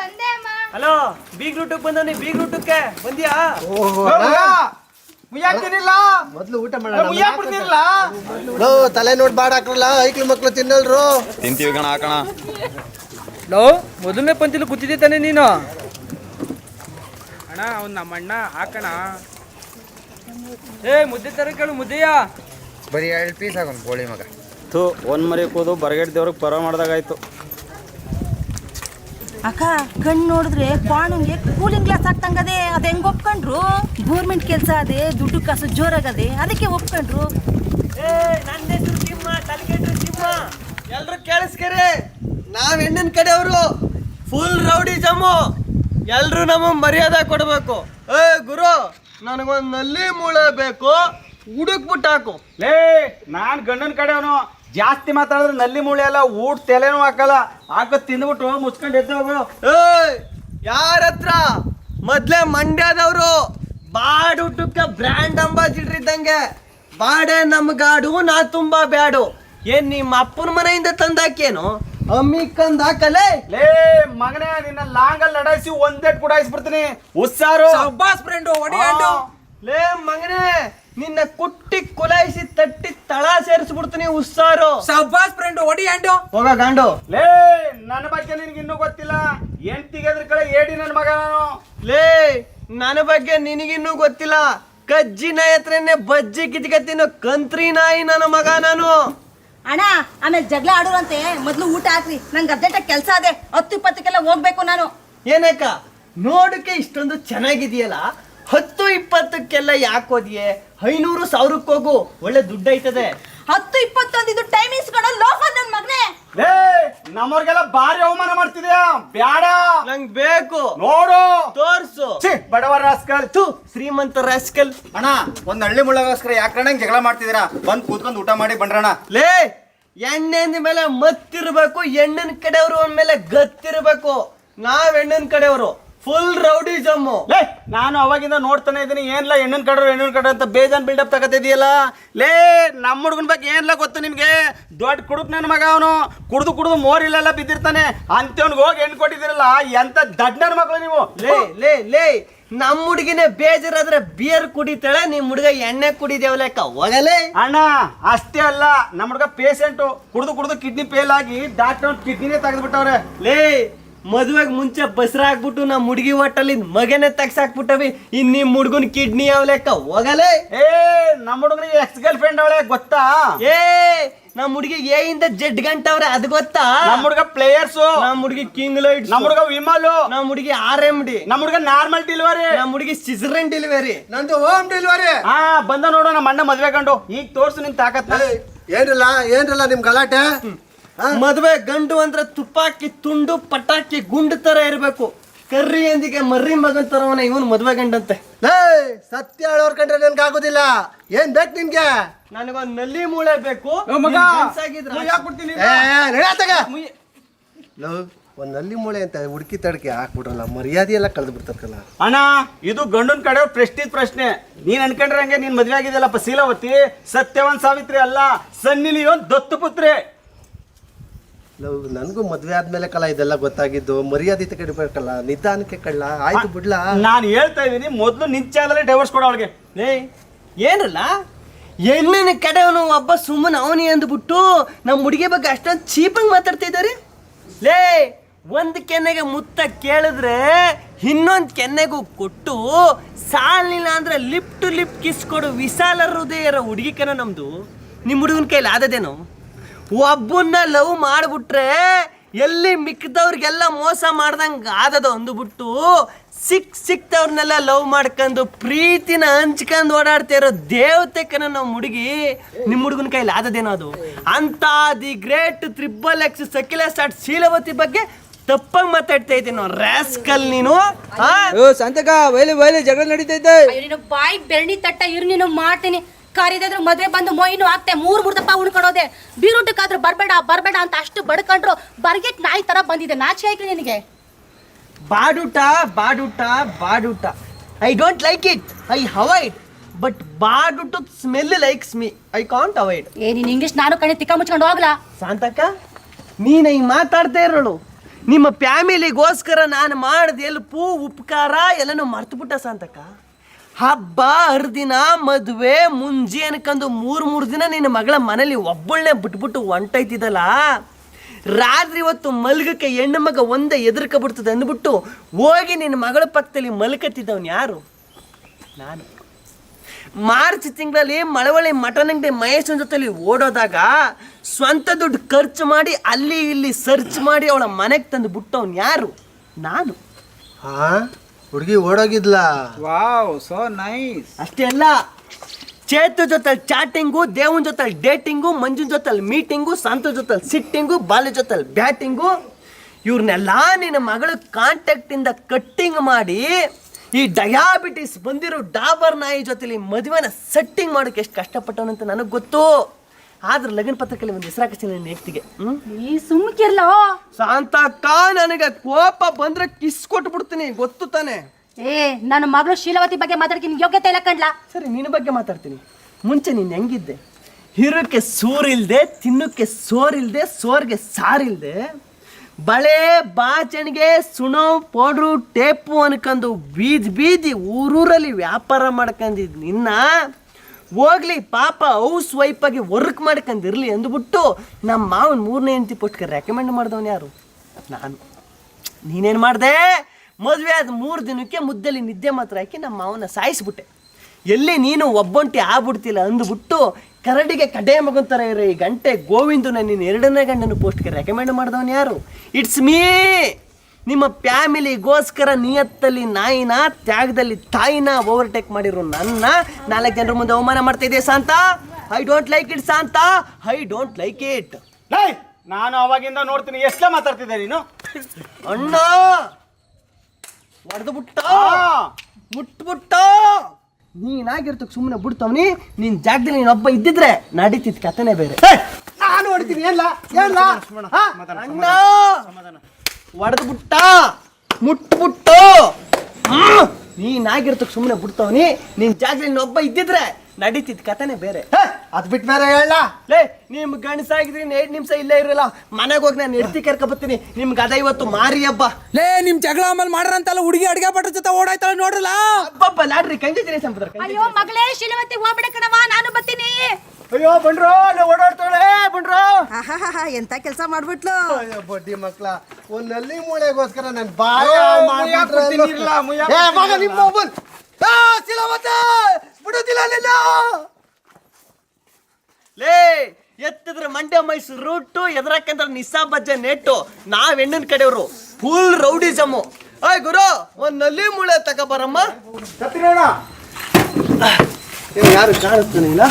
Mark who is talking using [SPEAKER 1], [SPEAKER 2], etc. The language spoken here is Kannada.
[SPEAKER 1] ಬಂದೆ ಅಮ್ಮ.
[SPEAKER 2] ಹಲೋ ಬೀಗ್ ರೂಟ್ ಬಂದವನಿ ಬೀಗ್ ರೂಟಕ್ಕೆ? ಬಂದ್ಯಾ?
[SPEAKER 3] ಮೊದ್ಲು ಊಟ ತಲೆ ನೋಡಿ ಬಾಡ ಹಾಕ್ರಲ್ಲ ಐಕ್ಳು ಮಕ್ಳು ತಿನ್ನಲ್ರು.
[SPEAKER 4] ತಿಂತೀವಿ ಕಣ ಹಾಕಣ
[SPEAKER 5] ಲೋ ಮೊದಲನೇ ಪಂತಿಲಿ ಕೂತಿದ್ದೆ ತಾನೆ ನೀನು?
[SPEAKER 6] ಅಣ್ಣ ಅವ್ನು ನಮ್ಮ ಅಣ್ಣ ಹಾಕಣ
[SPEAKER 5] ಏ ಮುದ್ದೆ ತರ ಕೇಳು ಮುದ್ದೆಯ?
[SPEAKER 4] ಬರೀ ಎರಡು ಪೀಸ್ ಹಾಕೋಣ ಕೋಳಿ ಮಗ.
[SPEAKER 2] ಥೂ ಒಂದ್ ಮರಿ ಕೂದು ಬರಗೇಟ್ ದೇವ್ರಿಗೆ ಪರ ಮಾಡ್ದಾಗಾಯ್ತು.
[SPEAKER 7] ಅಕ್ಕ ಕಣ್ಣು ನೋಡಿದ್ರೆ ಪಾಣಂಗೆ ಕೂಲಿಂಗ್ ಗ್ಲಾಸ್ ಹಾಕ್ತಂಗದೆ ಅದ ಹೆಂಗ್ ಒಪ್ಕೊಂಡ್ರು? ಗೋರ್ಮೆಂಟ್ ಕೆಲಸ ಅದೇ ದುಡ್ಡು ಕಾಸು ಜೋರಾಗದೆ ಅದಕ್ಕೆ ಒಪ್ಕೊಂಡ್ರು.
[SPEAKER 3] ಎಲ್ರು ಕೇಳಿಸ್ಕರಿ. ನಾವ್ ಹೆಣ್ಣಿನ ಕಡೆಯವರು ಫುಲ್ ರೌಡಿ ಜಮ್ಮು ಎಲ್ರು ನಮ್ಮ ಮರ್ಯಾದೆ ಕೊಡಬೇಕು. ಏ ಗುರು ನನಗೊಂದ್ನಲ್ಲಿ ಮೂಳೆ ಬೇಕು. ಹುಡುಕ್ಬಿಟ್ಟು ಹಾಕು
[SPEAKER 6] ಲೇ ನಾನ್ ಗಂಡನ ಕಡೆಯವನು. ಜಾಸ್ತಿ ಮಾತಾಡಿದ್ರೆ ನಲ್ಲಿ ಮೂಳೆ ಅಲ್ಲ ಊಟ ತಲೆನೂ ಹಾಕಲ್ಲ. ಹಾಕೋ ತಿಂದ್ಬಿಟ್ಟು ಮುಚ್ಕೊಂಡು ಎದ್ದು ಹೋಗು.
[SPEAKER 3] ಏಯ್ ಯಾರ ಹತ್ರ ಮೊದ್ಲೇ ಮಂಡ್ಯದವರು ಬಾಡುಟಕ್ಕೆ ಬ್ರ್ಯಾಂಡ್ ಅಂಬಾಸಿಡರ್ ಇದ್ದಂಗೆ. ಬಾಡೆ ನಮ್ಗಾಡು ನಾ ತುಂಬಾ ಬ್ಯಾಡು. ಏನ್ ನಿಮ್ಮ ಅಪ್ಪನ ಮನೆಯಿಂದ ತಂದಾಕೇನು? ಕಂದ ಹಾಕಲೆ?
[SPEAKER 6] ಲೇ ಮಗನೇ ನಿನ್ನ ಲಾಂಗಲ್ಲಿ ಲಡಾಯಿಸಿ ಒಂದೇಟ್ ಹುಷಾರು. ಉಸ್ಸಾರು
[SPEAKER 5] ಫ್ರೆಂಡು
[SPEAKER 6] ಆ,
[SPEAKER 3] ಲೇ ಮಗನೇ ನಿನ್ನ ಕುಟ್ಟಿ ಕುಲಾಯಿಸಿ ತಟ್ಟಿ ತಳ ಸೇರಿಸ್ಬಿಡ್ತೀನಿ ಉಸ್ಸಾರು
[SPEAKER 5] ಸಬ್ಬಾಸ್ ಫ್ರೆಂಡ್ ಒಡಿ ಅಂಡು.
[SPEAKER 3] ಹೋಗ ಗಾಂಡು.
[SPEAKER 6] ಲೇ ನನ್ನ ಬಗ್ಗೆ ನಿನ್ಗೆ ಇನ್ನೂ ಗೊತ್ತಿಲ್ಲ. ಎಂಟಿಗೆ ಅದ್ರ ಕಡೆ ಏಡಿ ನನ್ನ ಮಗ ನಾನು.
[SPEAKER 3] ಲೇ ನನ್ನ ಬಗ್ಗೆ ನಿನಗಿನ್ನೂ ಗೊತ್ತಿಲ್ಲ. ಕಜ್ಜಿ ನಾಯಿ ಹತ್ರನೇ ಬಜ್ಜಿ ಕಿತ್ಕತ್ತೀನೋ ಕಂತ್ರಿ ನಾಯಿ ನನ್ನ ಮಗ ನಾನು.
[SPEAKER 7] ಅಣ್ಣ ಆಮೇಲೆ ಜಗಳ ಆಡೋರಂತೆ. ಮೊದ್ಲು ಊಟ ಹಾಕ್ರಿ. ನಂಗೆ ಅರ್ಜೆಂಟಾಗಿ ಕೆಲಸ ಅದೇ. ಹತ್ತು ಇಪ್ಪತ್ತಕ್ಕೆಲ್ಲ ಹೋಗ್ಬೇಕು ನಾನು.
[SPEAKER 3] ಏನಕ್ಕ ನೋಡಕ್ಕೆ ಇಷ್ಟೊಂದು ಚೆನ್ನಾಗಿದೆಯಲ್ಲ? ಹತ್ತು ಇಪ್ಪತ್ತಕ್ಕೆಲ್ಲ ಯಾಕೆ ಹೋದ್ಯೆ? ಐನೂರು ಸಾವಿರಕ್ಕೆ ಹೋಗು ಒಳ್ಳೆ ದುಡ್ಡು ಐತದೆ.
[SPEAKER 7] ಹತ್ತು ಇಪ್ಪತ್ತೊಂದಿದ್ದು ಟೈಮಿಂಗ್ಸ್ ಕಣ ಲೋಪ ನನ್ ಮಗನೇ.
[SPEAKER 6] ಲೇ ನಮ್ಮವ್ರಿಗೆಲ್ಲ ಭಾರಿ ಅವಮಾನ ಮಾಡ್ತಿದ್ಯಾ? ಬ್ಯಾಡ.
[SPEAKER 3] ನಂಗ್ ಬೇಕು.
[SPEAKER 6] ನೋಡು.
[SPEAKER 3] ತೋರ್ಸು.
[SPEAKER 6] ಛೀ, ಬಡವರ ರಾಸ್ಕಲ್
[SPEAKER 3] ಥು, ಶ್ರೀಮಂತ ರಾಸ್ಕಲ್
[SPEAKER 4] ಅಣ್ಣ ಒಂದ್ ಹಳ್ಳಿ ಮುಳ್ಳಗೋಸ್ಕರ ಯಾಕಣ್ಣ ಜಗಳ ಮಾಡ್ತಿದ್ದೀರಾ? ಬಂದ್ ಕೂತ್ಕೊಂಡು ಊಟ ಮಾಡಿ ಬಂದ್ರಣ
[SPEAKER 3] ಲೇ ಎಣ್ಣೆ ಮೇಲೆ ಮತ್ತಿರ್ಬೇಕು ಹೆಣ್ಣಿನ ಕಡೆಯವರು ಅಂದ್ಮೇಲೆ ಗತ್ತಿರ್ಬೇಕು. ನಾವ್ ಹೆಣ್ಣಿನ ಕಡೆಯವರು. ಫುಲ್ ರೌಡಿ ಜಮ್ಮು
[SPEAKER 6] ಲೇ ನಾನು ಅವಾಗಿಂದ ನೋಡ್ತಾನೆ ಇದ್ದೀನಿ ಏನ್ಲ ಹೆಣ್ಣಿನ ಕಡ್ರು ಹೆಣ್ಣಿನ ಕಡ್ರು ಅಂತ ಬೇಜಾನ್ ಬಿಲ್ಡಪ್ ತಗತಿದೆಯಲ್ಲ ಲೇ ನಮ್ಮ ಹುಡುಗನ ಬಗ್ಗೆ ಏನ್ಲ ಗೊತ್ತು ನಿಮ್ಗೆ? ದೊಡ್ಡ ಕುಡುಕ್ ನನ್ನ ಮಗ ಅವನು. ಕುಡ್ದು ಕುಡ್ದು ಮೋರಿಲೆಲ್ಲ ಬಿದ್ದಿರ್ತಾನೆ. ಅಂತವ್ನಿಗೆ ಹೋಗಿ ಹೆಣ್ಣು ಕೊಟ್ಟಿದ್ದೀರಲ್ಲ ಎಂತ ದಡ್ಡನ ಮಕ್ಳು ಮಕ್ಕಳು ನೀವು?
[SPEAKER 3] ಲೇ ಲೇ ಲೇ ನಮ್ಮ ಹುಡುಗಿನೇ ಬೇಜಾರಾದ್ರೆ ಬಿಯರ್ ಕುಡಿತಾಳೆ ನಿಮ್ ಹುಡುಗ ಎಣ್ಣೆ ಕುಡಿದೇವಲೆಕ್ಕ ಹೋಗಲೇ?
[SPEAKER 6] ಅಣ್ಣ ಅಷ್ಟೇ ಅಲ್ಲ ನಮ್ಮ ಹುಡುಗ ಪೇಷಂಟು ಕುಡ್ದು ಕುಡ್ದು ಕಿಡ್ನಿ ಫೇಲ್ ಆಗಿ ಡಾಕ್ಟರ್ ಕಿಡ್ನಿನೇ ತೆಗೆದ್ಬಿಟ್ಟವ್ರೆ.
[SPEAKER 3] ಲೇ ಮದುವೆಗೆ ಮುಂಚೆ ಬಸ್ರ ಹಾಕ್ಬಿಟ್ಟು ನಮ್ಮ ಹುಡುಗಿ ಹೊಟ್ಟಲ್ಲಿ ಮಗನೇ ತೆಗ್ಸಾಕ್ಬಿಟ್ಟವಿ ಇನ್ ನಿಮ್ ಹುಡುಗನ್ ಕಿಡ್ನಿ ಯಾವ ಲೆಕ್ಕ ಹೋಗಲೇ?
[SPEAKER 6] ಏ ನಮ್ಮ ಹುಡುಗನಿಗೆ ಎಕ್ಸ್ ಗರ್ಲ್ ಫ್ರೆಂಡ್ ಅವಳೆ ಗೊತ್ತಾ?
[SPEAKER 3] ಏ ನಮ್ಮ ಹುಡುಗಿ ಎ ಇಂದ ಜೆಡ್ ಗಂಟವ್ರೆ ಅದು ಗೊತ್ತಾ?
[SPEAKER 6] ನಮ್ಮ ಹುಡುಗ ಪ್ಲೇಯರ್ಸು
[SPEAKER 3] ನಮ್ಮ ಹುಡುಗಿ ಕಿಂಗ್ ಲೈಟ್
[SPEAKER 6] ನಮ್ಮ ಹುಡುಗ ವಿಮಲು
[SPEAKER 3] ನಮ್ಮ ಹುಡುಗಿ ಆರ್ ಎಂ ಡಿ
[SPEAKER 6] ನಮ್ಮ ಹುಡುಗ ನಾರ್ಮಲ್ ಡೆಲಿವರಿ
[SPEAKER 3] ನಮ್ಮ ಹುಡುಗಿ ಸಿಸರನ್ ಡೆಲಿವರಿ ನಂದು ಹೋಮ್ ಡೆಲಿವರಿ
[SPEAKER 6] ಹಾ ಬಂದ ನೋಡು ನಮ್ಮ ಅಣ್ಣ ಮದ್ವೆ ಕಂಡು ಈಗ ತೋರ್ಸು ನಿನ್ ತಾಕತ್
[SPEAKER 3] ಏನಿಲ್ಲ ಏನಿಲ್ಲ ನಿಮ್ ಗಲಾಟೆ? ಮದುವೆ ಗಂಡು ಅಂದ್ರೆ ತುಪ್ಪಾಕಿ ತುಂಡು ಪಟಾಕಿ ಗುಂಡು ತರ ಇರಬೇಕು. ಕರ್ರಿ ಎಂದಿಗೆ ಮರ್ರಿ ಮಗನ್ ತರವನ ಇವನು ಮದುವೆ ಗಂಡಂತೆ. ಸತ್ಯ ಹೇಳೋರ್ ಕಂಡ್ರೆ ನನ್ಗೆ ಆಗೋದಿಲ್ಲ. ಏನ್ ಬೇಕು ನಿನ್ಗೆ? ನನಗೊಂದ್ನಲ್ಲಿ ಮೂಳೆ ಬೇಕು.
[SPEAKER 6] ಮಗ. ಮುಯ್-
[SPEAKER 3] ಲವ್, ಒಂದ್ನಲ್ಲಿ ಮೂಳೆ ಅಂತ ಹುಡುಕಿ ತಡಕೆ ಹಾಕ್ಬಿಡ್ರಲ್ಲ ಮರ್ಯಾದೆ ಎಲ್ಲ ಕಳೆದು ಬಿಡ್ತಾರಲ್ಲ
[SPEAKER 6] ಅಣ್ಣ ಇದು ಗಂಡನ ಕಡೆ ಪ್ರೆಸ್ಟೀಜ್ ಪ್ರಶ್ನೆ. ನೀನ್ ಅನ್ಕೊಂಡ್ರಂಗೆ ಹಂಗೆ ನೀನ್ ಮದ್ವೆ ಆಗಿದೆಯಲ್ಲಪ್ಪ ಸೀಲಾವತಿ ಸತ್ಯವನ್ ಸಾವಿತ್ರಿ ಅಲ್ಲ ಸನ್ನಿಲಿ ಒಂದ್ ದತ್ತು ಪುತ್ರಿ.
[SPEAKER 3] ಲವ್, ನನಗೂ ಮದ್ವೆ ಆದ್ಮೇಲೆ ಕಲ ಇದೆಲ್ಲ ಗೊತ್ತಾಗಿದ್ದು ಮರ್ಯಾದೆ ಕಡಿಬೇಕಲ್ಲ ನಿಧಾನಕ್ಕೆ ಕಳ್ಳ ಆಯ್ತು ಬಿಡ್ಲಾ.
[SPEAKER 6] ನಾನು ಹೇಳ್ತಾ ಇದೀನಿ, ಮೊದಲು ನಿಂಚಾದಲ್ಲೇ ಡೈವರ್ಸ್ ಕೊಡೋ ಅವಳಿಗೆ.
[SPEAKER 3] ಏನಲ್ಲ ಹೆಣ್ಣಿನ ಕಡೆಯವನು ಒಬ್ಬ ಸುಮ್ಮನೆ ಅವನಿ ಅಂದ್ಬಿಟ್ಟು ನಮ್ಮ ಹುಡುಗಿ ಬಗ್ಗೆ ಅಷ್ಟೊಂದು ಚೀಪಾಗಿ ಮಾತಾಡ್ತಾ ಇದ್ದಾರೆ ಲೇ, ಒಂದು ಕೆನ್ನೆಗೆ ಮುತ್ತ ಕೇಳಿದ್ರೆ ಇನ್ನೊಂದು ಕೆನ್ನೆಗೂ ಕೊಟ್ಟು ಸಾಲಿಲ್ಲ ಅಂದ್ರೆ ಲಿಪ್ ಟು ಲಿಪ್ ಕಿಸ್ ಕೊಡು ವಿಶಾಲ ಹೃದಯ ಇರೋ ಹುಡುಗಿ ಕನ ನಮ್ದು. ನಿಮ್ಮ ಹುಡುಗನ ಕೈಲಿ ಆದದೇನು ಒಬ್ಬನ್ನ ಲವ್ ಮಾಡಿಬಿಟ್ರೆ ಎಲ್ಲಿ ಮಿಕ್ಕಿದವ್ರಿಗೆಲ್ಲ ಮೋಸ ಮಾಡ್ದಂಗೆ ಆದದು ಅಂದುಬಿಟ್ಟು ಸಿಕ್ ಸಿಕ್ತವ್ರನ್ನೆಲ್ಲ ಲವ್ ಮಾಡ್ಕೊಂಡು ಪ್ರೀತಿನ ಹಂಚ್ಕೊಂಡು ಓಡಾಡ್ತಾ ಇರೋ ದೇವತೆ ಕನ ನಾವು ಹುಡುಗಿ ನಿಮ್ಮ ಹುಡುಗನ ಕೈಲಿ ಆದದೇನೋ ಅದು? ಅಂತ the great triple X ಸಕಿಲ start ಶೀಲವತಿ ಬಗ್ಗೆ ತಪ್ಪಾಗಿ ಮಾತಾಡ್ತಾ ಇದ್ದೀನಿ ರ್ಯಾಸ್ಕಲ್ ನೀನು
[SPEAKER 5] ಸಂತಕ ವೈಲಿ ವೈಲಿ ಜಗಳ ನಡೀತೈತೆ
[SPEAKER 1] ಬಾಯಿ ಬೆರಣಿ ತಟ್ಟ ಇರು ನೀನು ಮಾಡ್ತೀನಿ. ಕರಿದಾದ್ರು ಮದ್ವೆ ಬಂದು ಮೊಯ್ನು ಆಗ್ತೆ ಮೂರ್ ಮೂರ್ ದಪ್ಪ ಉಳ್ಕೊಳೋದೆ ಬೀರುಟಕ್ಕಾದ್ರೂ ಬರ್ಬೇಡ ಬರ್ಬೇಡ ಅಂತ ಅಷ್ಟು ಬಡ್ಕೊಂಡ್ರು ಬರ್ಗೆಟ್ ನಾಯಿ ತರ ಬಂದಿದೆ. ನಾಚಿ ಆಯ್ತು ನಿನಗೆ.
[SPEAKER 3] ಬಾಡೂಟ ಬಾಡೂಟ ಬಾಡೂಟ. I don't like it I avoid but badoota smell likes me I can't avoid
[SPEAKER 1] ಏ ನೀನ್ ಇಂಗ್ಲಿಷ್ ನಾನು ಕಣಿ ತಿಕ್ಕ ಮುಚ್ಕೊಂಡು ಹೋಗ್ಲಾ?
[SPEAKER 3] ಶಾಂತಕ್ಕ ನೀನು ಹಿಂಗೆ ಮಾತಾಡ್ತಾ ಇರೋಳು. ನಿಮ್ಮ ಫ್ಯಾಮಿಲಿಗೋಸ್ಕರ ನಾನು ಮಾಡಿದ ಪೂ ಉಪಕಾರ ಎಲ್ಲನೂ ಮರ್ತುಬಿಟ್ಟ ಸಾಂತಕ್ಕ ಹಬ್ಬ, ಹರಿದಿನ, ಮದುವೆ, ಮುಂಜಿ ಅನ್ಕಂದು ಮೂರು ಮೂರು ದಿನ ನಿನ್ನ ಮಗಳ ಮನೇಲಿ ಒಬ್ಬಳನ್ನೇ ಬಿಟ್ಬಿಟ್ಟು ಹೊಂಟೈತಿದಲ್ಲ ರಾತ್ರಿ ಇವತ್ತು ಮಲ್ಗಕ್ಕೆ ಹೆಣ್ಣು ಮಗ ಒಂದೇ ಎದುರ್ಕ ಬಿಡ್ತದೆ ಅಂದ್ಬಿಟ್ಟು ಹೋಗಿ ನಿನ್ನ ಮಗಳ ಪಕ್ಕದಲ್ಲಿ ಮಲ್ಕತ್ತಿದ್ದವನು ಯಾರು? ನಾನು. ಮಾರ್ಚ್ ತಿಂಗಳಲ್ಲಿ ಮಳವಳ್ಳಿ ಮಟನ್ ಅಂಗಡಿ ಮಹೇಶ್ವರ ಜೊತೆಲಿ ಓಡೋದಾಗ ಸ್ವಂತ ದುಡ್ಡು ಖರ್ಚು ಮಾಡಿ ಅಲ್ಲಿ ಇಲ್ಲಿ ಸರ್ಚ್ ಮಾಡಿ ಅವಳ ಮನೆಗೆ ತಂದು ಬಿಟ್ಟವನು ಯಾರು? ನಾನು.
[SPEAKER 8] ಹಾ ಹುಡುಗಿ ಓಡೋಗಿದ್ಲಾ?
[SPEAKER 5] ವಾವ್ ಸೋ ನೈಸ್
[SPEAKER 3] ಅಷ್ಟೇ ಅಲ್ಲ ಚೇತು ಜೊತೆ ಚಾಟಿಂಗು ದೇವನ್ ಜೊತೆ ಡೇಟಿಂಗು ಮಂಜುನ್ ಜೊತೆ ಮೀಟಿಂಗು ಸಂತು ಜೊತೆ ಸಿಟ್ಟಿಂಗು ಬಾಲ ಜೊತೆ ಬ್ಯಾಟಿಂಗು. ಇವ್ರನ್ನೆಲ್ಲ ನಿನ್ನ ಮಗಳ ಕಾಂಟ್ಯಾಕ್ಟಿಂದ ಕಟ್ಟಿಂಗ್ ಮಾಡಿ ಈ ಡಯಾಬಿಟಿಸ್ ಬಂದಿರೋ ಡಾಬರ್ ನಾಯಿ ಜೊತೆಲಿ ಮದುವೆನ ಸೆಟ್ಟಿಂಗ್ ಮಾಡೋಕೆ ಎಷ್ಟು ಕಷ್ಟಪಟ್ಟವನಂತ ನನಗೆ ಗೊತ್ತು. ಆದ್ರೆ ಲಗ್ನ ಪತ್ರಕ್ಕೆ ಒಂದು ಹೆಸರಾಕಿಸ್ತೀನಿ ನನ್ನ ವ್ಯಕ್ತಿಗೆ.
[SPEAKER 1] ಈ ಸುಮ್ಕಿರ್ಲೋ?
[SPEAKER 3] ಶಾಂತಕ್ಕ ನನಗೆ ಕೋಪ ಬಂದ್ರೆ ಕಿಸ್ ಕೊಟ್ಟು ಬಿಡ್ತೀನಿ ಗೊತ್ತು ತಾನೆ?
[SPEAKER 1] ಏ ನನ್ನ ಮಗಳು ಶೀಲವತಿ ಬಗ್ಗೆ ಮಾತಾಡಕ್ಕೆ ನಿನ್ ಯೋಗ್ಯತೆ ಇಲ್ಲ ಕಂಡ್ಲಾ
[SPEAKER 3] ಸರಿ ನಿನ್ನ ಬಗ್ಗೆ ಮಾತಾಡ್ತೀನಿ. ಮುಂಚೆ ನೀನು ಹೆಂಗಿದ್ದೆ? ಹಿರೋಕ್ಕೆ ಸೂರಿಲ್ದೆ ತಿನ್ನೋಕ್ಕೆ ಸೋರಿಲ್ದೆ ಸೋರ್ಗೆ ಸಾರಿಲ್ದೆ ಬಳೆ ಬಾಚಣಿಗೆ ಸುಣೋ ಪೌಡ್ರು ಟೇಪು ಅನ್ಕೊಂಡು ಬೀದಿ ಬೀದಿ ಊರೂರಲ್ಲಿ ವ್ಯಾಪಾರ ಮಾಡ್ಕೊಂಡಿದ್ ನಿನ್ನ ಹೋಗ್ಲಿ, ಪಾಪ ಹೌಸ್ ಆಗಿ ವರ್ಕ್ ಮಾಡ್ಕೊಂಡಿರ್ಲಿ ಅಂದ್ಬಿಟ್ಟು ನಮ್ಮ ಮಾವನ ಮೂರನೇ ಹೆಂಡತಿ ಪುಟ್ಕ ರೆಕಮೆಂಡ್ ಮಾಡಿದವನು ಯಾರು? ನಾನು. ನೀನೇನು ಮಾಡಿದೆ? ಮದುವೆ ಆದ ಮೂರು ದಿನಕ್ಕೆ ಮುದ್ದೆಲಿ ನಿದ್ದೆ ಮಾತ್ರ ಹಾಕಿ ನಮ್ಮ ಮಾವನ ಸಾಯಿಸ್ಬಿಟ್ಟೆ. ಎಲ್ಲಿ ನೀನು ಒಬ್ಬೊಂಟಿ ಆಗ್ಬಿಡ್ತಿಲ್ಲ ಅಂದ್ಬಿಟ್ಟು ಕರಡಿಗೆ ಕಡೆ ಮಗಂತರ ಇರೋ ಈ ಗಂಟೆ ಗೋವಿಂದನ ನಿನ್ನ ಎರಡನೇ ಗಂಡನ ಪೋಸ್ಟ್ಗೆ ರೆಕಮೆಂಡ್ ಮಾಡಿದವನು ಯಾರು? ಇಟ್ಸ್ ಮೀ ನಿಮ್ಮ ಫ್ಯಾಮಿಲಿಗೋಸ್ಕರ ನಿಯತ್ತಲ್ಲಿ ನಾಯಿನ ತ್ಯಾಗದಲ್ಲಿ ತಾಯಿನ ಓವರ್ಟೇಕ್ ಮಾಡಿರೋ ನನ್ನ ನಾಲ್ಕು ಜನರ ಮುಂದೆ ಅವಮಾನ ಮಾಡ್ತಾ ಇದೆಯಾ Santha I don't like it Santha I don't like it
[SPEAKER 6] ಲೇ ನಾನು ಅವಾಗಿಂದ ನೋಡ್ತೀನಿ ಎಷ್ಟೇ ಮಾತಾಡ್ತಿದ್ದೆ ನೀನು?
[SPEAKER 3] ಅಣ್ಣ! ಹೊಡೆದು ಬಿಟ್ಟ. ಮುಟ್ಬಿಟ್ಟ ನೀನಾಗಿರ್ತಕ್ ಸುಮ್ಮನೆ ಬಿಡ್ತವ್ನಿ ನಿನ್ ಜಾಗದಲ್ಲಿ ನೀನೊಬ್ಬ ಇದ್ದಿದ್ರೆ ನಡೀತಿದ್ ಕಥೆನೇ ಬೇರೆ.
[SPEAKER 8] ನಾನು ಹೊಡಿತೀನಿ ಏನ್ಲ? ಏನ್ಲ?
[SPEAKER 3] ಅಣ್ಣ! ಹೊಡೆದು ಬಿಟ್ಟ. ಮುಟ್ಬಿಟ್ಟು ನೀನಾಗಿರ್ತಕ್ ಸುಮ್ಮನೆ ಬಿಡ್ತವನಿ. ನಿನ್ ಜಾಗದಲ್ಲಿ ಒಬ್ಬ ಇದ್ದಿದ್ರೆ ನಡೀತಿದ್ ಕಥೆನೇ ಬೇರೆ.
[SPEAKER 8] ಅದ್ ಬಿಟ್ ಬೇರೆ ಹೇಳ
[SPEAKER 3] ಲೇ ನಿಮ್ ಗಂಡಸಾಗಿದ್ರಿ ಎರಡ್ ನಿಮಿಷ ಇಲ್ಲೇ ಇರಲ್ಲ. ಮನೆಗೆ ಹೋಗಿ ನಾನು ಎಡ್ತಿ ಕರ್ಕೊ ಬರ್ತೀನಿ. ನಿಮ್ಗೆ ಅದ ಇವತ್ತು ಮಾರಿ ಹಬ್ಬ.
[SPEAKER 5] ಲೇ ನಿಮ್ ಜಗಳ ಆಮೇಲೆ ಮಾಡ್ರಂತಲ್ಲ ಹುಡುಗಿ ಅಡಿಗೆ ಭಟ್ರ ಜೊತೆ ಓಡಾಯ್ತಾಳ ನೋಡ್ರಲ್ಲ?
[SPEAKER 3] ಹಬ್ಬ ಲಾಡ್ರಿ ಕಂಡಿದ್ದೀನಿ ಸಂಪದ್ರ
[SPEAKER 1] ಅಯ್ಯೋ ಮಗಳೇ ಶೀಲವತಿ ಹೋಗ್ಬಿಡ ಕಣವ ನಾನು ಬರ್ತೀನಿ.
[SPEAKER 8] ಅಯ್ಯೋ ಬಂಡ್ರೋ ಓಡಾಡ್ತಾಳೆ ಬಂಡ್ರೋ
[SPEAKER 7] ಎಂತ ಕೆಲಸ ಮಾಡ್ಬಿಟ್ಲು?
[SPEAKER 8] ಅಯ್ಯೋ ಬಡ್ಡಿ ಮಕ್ಳ. ಒಂದ್ನಲ್ಲಿ ಮೂಳೆಗೋಸ್ಕರ ನನ್ ಬಾಯ ಮಗ ನಿಮ್ಮ ಬಿಡೋದಿಲ್ಲ ನಿನ್ನ.
[SPEAKER 3] ಲೇ ಎತ್ತಿದ್ರೆ ಮಂಡ್ಯ ಮೈಸೂರು ರೂಟು ಎದ್ರಕ್ಕಂದ್ರೆ ನಿಸಾ ಬಜ್ಜೆ ನೆಟ್ಟು. ನಾವ್ ಹೆಣ್ಣಿನ ಕಡೆಯವರು ಫುಲ್ ರೌಡಿಸಮು ಆಯ್ ಗುರು ಒಂದ್ನಲ್ಲಿ ಮೂಳೆ ತಗೋಬರಮ್ಮ
[SPEAKER 6] ಬರಮ್ಮ.
[SPEAKER 3] ಯಾರು ಕಾಣಿಸ್ತಾನೆ ಇಲ್ಲ?